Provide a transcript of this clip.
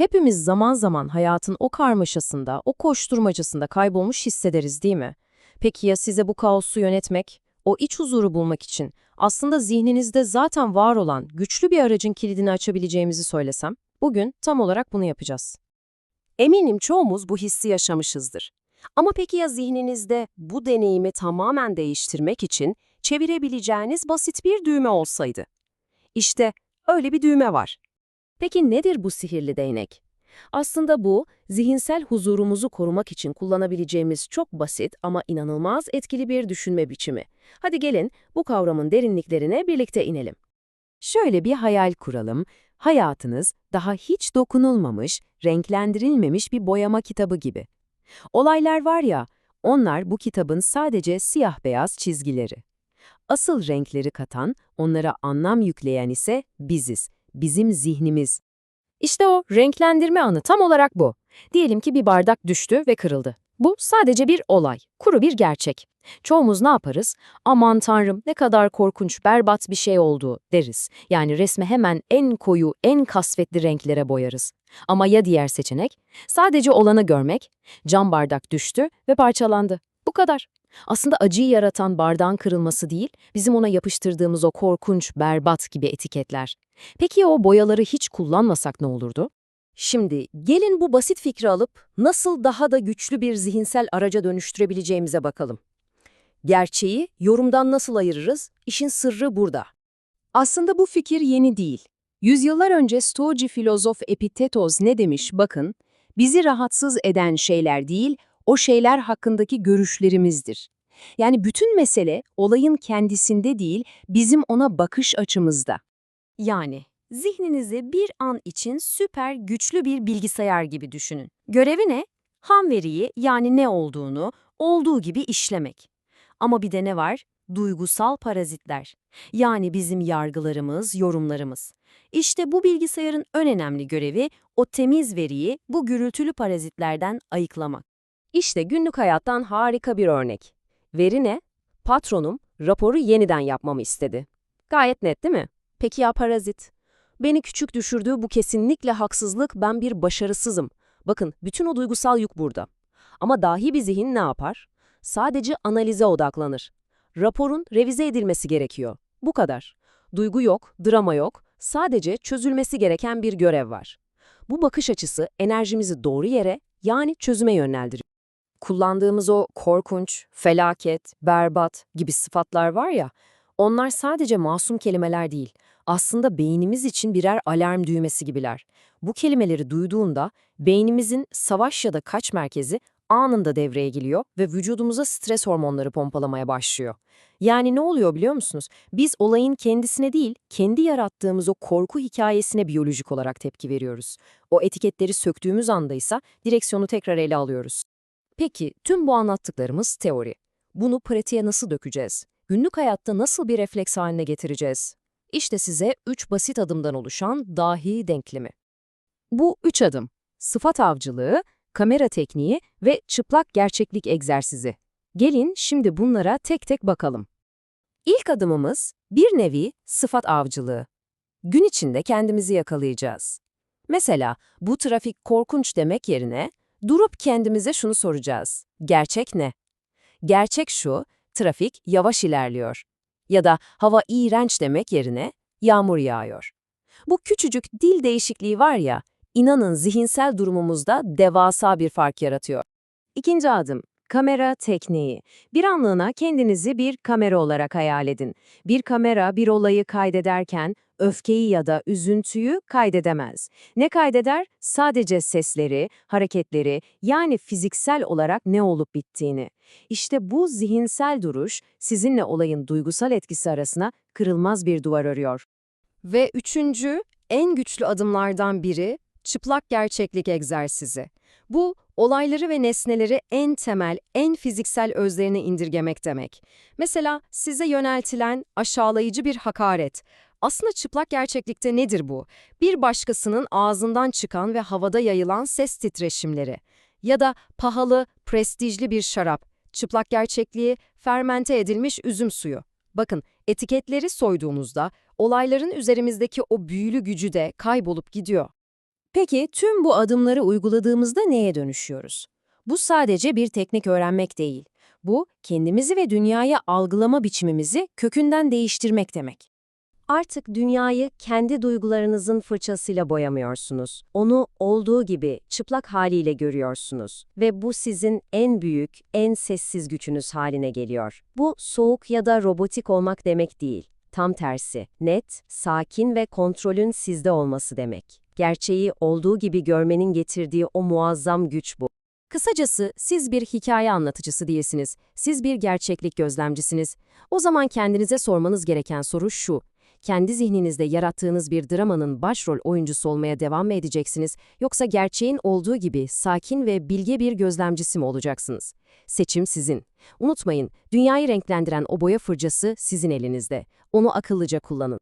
Hepimiz zaman zaman hayatın o karmaşasında, o koşturmacasında kaybolmuş hissederiz değil mi? Peki ya size bu kaosu yönetmek, o iç huzuru bulmak için aslında zihninizde zaten var olan güçlü bir aracın kilidini açabileceğimizi söylesem? Bugün tam olarak bunu yapacağız. Eminim çoğumuz bu hissi yaşamışızdır. Ama peki ya zihninizde bu deneyimi tamamen değiştirmek için çevirebileceğiniz basit bir düğme olsaydı? İşte öyle bir düğme var. Peki nedir bu sihirli değnek? Aslında bu, zihinsel huzurumuzu korumak için kullanabileceğimiz çok basit ama inanılmaz etkili bir düşünme biçimi. Hadi gelin bu kavramın derinliklerine birlikte inelim. Şöyle bir hayal kuralım. Hayatınız daha hiç dokunulmamış, renklendirilmemiş bir boyama kitabı gibi. Olaylar var ya, onlar bu kitabın sadece siyah-beyaz çizgileri. Asıl renkleri katan, onlara anlam yükleyen ise biziz, bizim zihnimiz. İşte o renklendirme anı tam olarak bu. Diyelim ki bir bardak düştü ve kırıldı. Bu sadece bir olay, kuru bir gerçek. Çoğumuz ne yaparız? Aman tanrım ne kadar korkunç, berbat bir şey oldu deriz. Yani resmi hemen en koyu, en kasvetli renklere boyarız. Ama ya diğer seçenek? Sadece olanı görmek, cam bardak düştü ve parçalandı. Bu kadar. Aslında acıyı yaratan bardağın kırılması değil, bizim ona yapıştırdığımız o korkunç, berbat gibi etiketler. Peki ya o boyaları hiç kullanmasak ne olurdu? Şimdi gelin bu basit fikri alıp nasıl daha da güçlü bir zihinsel araca dönüştürebileceğimize bakalım. Gerçeği yorumdan nasıl ayırırız? İşin sırrı burada. Aslında bu fikir yeni değil. Yüzyıllar önce Stoacı filozof Epiktetos ne demiş bakın, bizi rahatsız eden şeyler değil, o şeyler hakkındaki görüşlerimizdir. Yani bütün mesele olayın kendisinde değil, bizim ona bakış açımızda. Yani zihninizi bir an için süper güçlü bir bilgisayar gibi düşünün. Görevi ne? Ham veriyi yani ne olduğunu olduğu gibi işlemek. Ama bir de ne var? Duygusal parazitler. Yani bizim yargılarımız, yorumlarımız. İşte bu bilgisayarın en önemli görevi o temiz veriyi bu gürültülü parazitlerden ayıklamak. İşte günlük hayattan harika bir örnek. Veri ne? Patronum raporu yeniden yapmamı istedi. Gayet net değil mi? Peki ya parazit? Beni küçük düşürdüğü bu kesinlikle haksızlık, ben bir başarısızım. Bakın bütün o duygusal yük burada. Ama dahi bir zihin ne yapar? Sadece analize odaklanır. Raporun revize edilmesi gerekiyor. Bu kadar. Duygu yok, drama yok, sadece çözülmesi gereken bir görev var. Bu bakış açısı enerjimizi doğru yere, yani çözüme yönlendiriyor. Kullandığımız o korkunç, felaket, berbat gibi sıfatlar var ya, onlar sadece masum kelimeler değil, aslında beynimiz için birer alarm düğmesi gibiler. Bu kelimeleri duyduğunda beynimizin savaş ya da kaç merkezi anında devreye giriyor ve vücudumuza stres hormonları pompalamaya başlıyor. Yani ne oluyor biliyor musunuz? Biz olayın kendisine değil, kendi yarattığımız o korku hikayesine biyolojik olarak tepki veriyoruz. O etiketleri söktüğümüz anda ise direksiyonu tekrar ele alıyoruz. Peki tüm bu anlattıklarımız teori. Bunu pratiğe nasıl dökeceğiz? Günlük hayatta nasıl bir refleks haline getireceğiz? İşte size üç basit adımdan oluşan dahi denklemi. Bu üç adım, sıfat avcılığı, kamera tekniği ve çıplak gerçeklik egzersizi. Gelin şimdi bunlara tek tek bakalım. İlk adımımız bir nevi sıfat avcılığı. Gün içinde kendimizi yakalayacağız. Mesela bu trafik korkunç demek yerine durup kendimize şunu soracağız. Gerçek ne? Gerçek şu, trafik yavaş ilerliyor. Ya da hava iğrenç demek yerine yağmur yağıyor. Bu küçücük dil değişikliği var ya, inanın zihinsel durumumuzda devasa bir fark yaratıyor. İkinci adım, kamera tekniği. Bir anlığına kendinizi bir kamera olarak hayal edin. Bir kamera bir olayı kaydederken öfkeyi ya da üzüntüyü kaydedemez. Ne kaydeder? Sadece sesleri, hareketleri, yani fiziksel olarak ne olup bittiğini. İşte bu zihinsel duruş sizinle olayın duygusal etkisi arasına kırılmaz bir duvar örüyor. Ve üçüncü, en güçlü adımlardan biri çıplak gerçeklik egzersizi. Bu, olayları ve nesneleri en temel, en fiziksel özlerine indirgemek demek. Mesela size yöneltilen aşağılayıcı bir hakaret. Aslında çıplak gerçeklikte nedir bu? Bir başkasının ağzından çıkan ve havada yayılan ses titreşimleri. Ya da pahalı, prestijli bir şarap. Çıplak gerçekliği, fermente edilmiş üzüm suyu. Bakın, etiketleri soyduğunuzda olayların üzerimizdeki o büyülü gücü de kaybolup gidiyor. Peki tüm bu adımları uyguladığımızda neye dönüşüyoruz? Bu sadece bir teknik öğrenmek değil. Bu, kendimizi ve dünyayı algılama biçimimizi kökünden değiştirmek demek. Artık dünyayı kendi duygularınızın fırçasıyla boyamıyorsunuz. Onu olduğu gibi çıplak haliyle görüyorsunuz. Ve bu sizin en büyük, en sessiz gücünüz haline geliyor. Bu soğuk ya da robotik olmak demek değil. Tam tersi, net, sakin ve kontrolün sizde olması demek. Gerçeği olduğu gibi görmenin getirdiği o muazzam güç bu. Kısacası siz bir hikaye anlatıcısı değilsiniz. Siz bir gerçeklik gözlemcisiniz. O zaman kendinize sormanız gereken soru şu. Kendi zihninizde yarattığınız bir dramanın başrol oyuncusu olmaya devam mı edeceksiniz yoksa gerçeğin olduğu gibi sakin ve bilge bir gözlemcisi mi olacaksınız? Seçim sizin. Unutmayın, dünyayı renklendiren o boya fırçası sizin elinizde. Onu akıllıca kullanın.